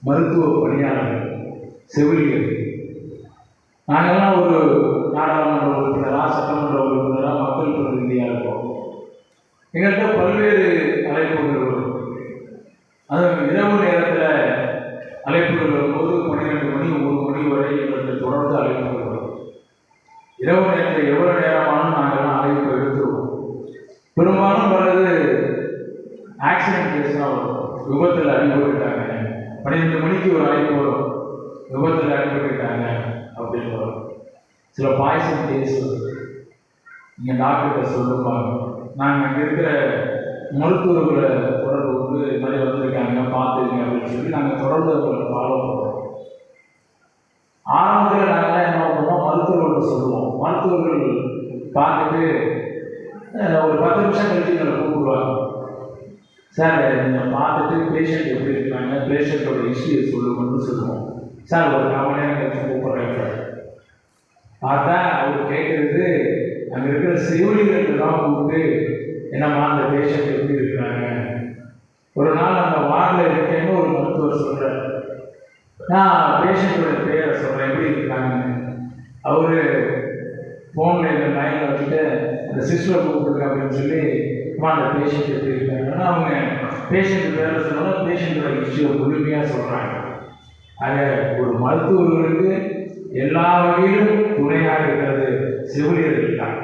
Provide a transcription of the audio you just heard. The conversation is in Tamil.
மருத்துவ பணியாளர்கள் செவிலியர். நாங்கள்லாம் ஒரு நாடாளுமன்ற உறுப்பினராக சட்டமன்ற உறுப்பினராக மக்கள் பிரதிநிதியாக இருக்கோம். எங்கள்கிட்ட பல்வேறு அழைப்புகள் வரும். அது இரவு நேரத்தில் அழைப்புகள் வரும்போது பன்னிரெண்டு மணி ஒரு மணி வரை எங்களுக்கு தொடர்ந்து அழைப்புகள் வரும். இரவு நேரத்தில் எவ்வளோ நேரமானும் நாங்கள்லாம் அழைப்பு எடுத்துருவோம். பெரும்பாலும் வர்றது ஆக்சிடென்ட் கேஸ் தான் வரும். விபத்தில் அடிபட்டுட்டாங்க. பன்னிரெண்டு மணிக்கு ஒரு அழைப்பு வரும். விபத்தில் அடிபட்டுட்டாங்க அப்படின்னு வரும். சில பாய்சன் கேஸ் வரும் நீங்கள் டாக்டர்கிட்ட சொல்லுவாங்க நாங்கள் அங்கே இருக்கிற மருத்துவர்களை தொடர்பு வந்து இது மாதிரி வந்திருக்காங்க பார்த்துருங்க அப்படின்னு சொல்லி நாங்கள் தொடர்ந்து அவங்களை ஃபாலோ பண்ணுறோம் ஆரம்பத்தில் நாங்கள் என்ன பண்ணுவோம்? மருத்துவர்கள் சொல்லுவோம். மருத்துவர்கள் பார்த்துட்டு ஒரு பத்து நிமிஷம் கழிச்சு எங்களை கூப்பிடுவாங்க. சார் நீங்கள் பார்த்துட்டு விஷய சொல்லுங்கன்னு சொல்லுவோம். சார் ஒரு கால் மணி நேரம் கழிச்சு கூப்பிட்றேன் சார். பார்த்தா அவர் கேட்குறது அங்கே இருக்கிற செவிலியர்கள் தான் கூப்பிட்டு என்னம்மா அந்த பேஷண்ட் எப்படி இருக்கிறாங்க? ஒரு நாள் அந்த வார்டில் இருக்கேன்னு ஒரு மருத்துவர் சொல்கிறார் நான் பேஷண்ட்டோட பேரை சொல்கிறேன் எப்படி இருக்காங்கன்னு. அவர் ஃபோனில் இந்த லைனில் வச்சுட்டு அந்த சிஸ்டரை கூப்பிடுங்க அப்படின்னு சொல்லி அம்மா அந்த பேஷண்ட் எப்படி இருக்காங்கன்னா அவங்க பேஷண்ட் வேலை சொன்னாலும் பேஷண்ட்டோட ஹிஸ்ட்ரியை முழுமையாக சொல்கிறாங்க அது ஒரு மருத்துவர்களுக்கு எல்லா வகையிலும் துணையாக இருக்கிறது செவிலியர்கள் தான்.